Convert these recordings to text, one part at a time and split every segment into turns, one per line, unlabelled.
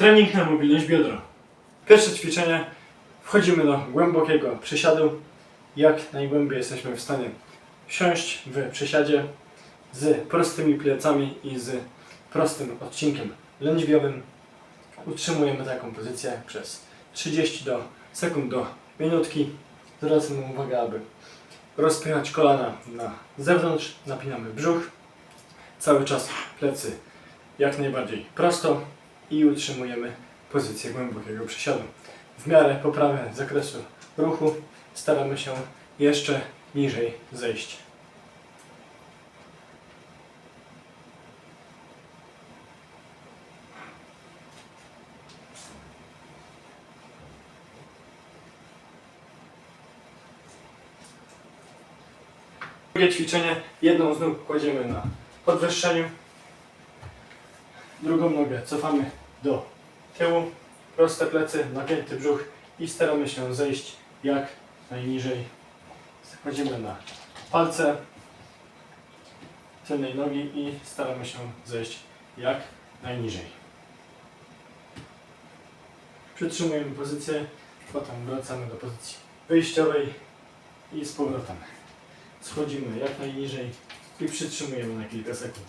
Trening na mobilność biodra. Pierwsze ćwiczenie. Wchodzimy do głębokiego przysiadu. Jak najgłębiej jesteśmy w stanie wsiąść w przysiadzie z prostymi plecami i z prostym odcinkiem lędźwiowym. Utrzymujemy taką pozycję przez 30 do sekund do minutki. Zwracamy uwagę, aby rozpinać kolana na zewnątrz, napinamy brzuch, cały czas plecy jak najbardziej prosto i utrzymujemy pozycję głębokiego przysiadu. W miarę poprawy zakresu ruchu staramy się jeszcze niżej zejść. Drugie ćwiczenie, jedną z nóg kładziemy na podwyższeniu, drugą nogę cofamy do tyłu, proste plecy, napięty brzuch i staramy się zejść jak najniżej. Kładziemy na palce tylnej nogi i staramy się zejść jak najniżej. Przytrzymujemy pozycję, potem wracamy do pozycji wyjściowej i z powrotem. Schodzimy jak najniżej i przytrzymujemy na kilka sekund.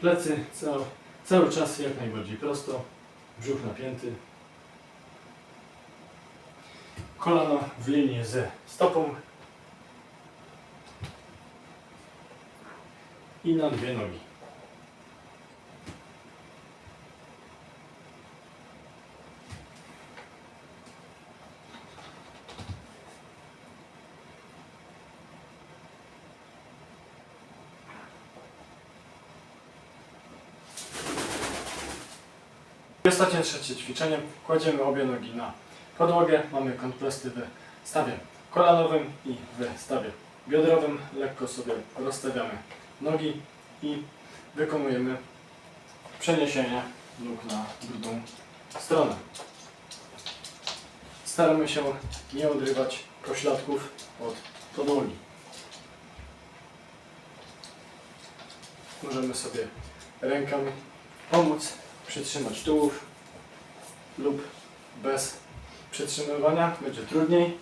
Plecy cały, cały czas jak najbardziej prosto, brzuch napięty. Kolano w linii ze stopą i na dwie nogi. Ostatnie trzecie ćwiczenie. Kładziemy obie nogi na podłogę. Mamy kąt prosty w stawie kolanowym i w stawie biodrowym. Lekko sobie rozstawiamy nogi i wykonujemy przeniesienie nóg na drugą stronę. Staramy się nie odrywać pośladków od podłogi. Możemy sobie rękami pomóc przytrzymać tułów lub bez przytrzymywania będzie trudniej.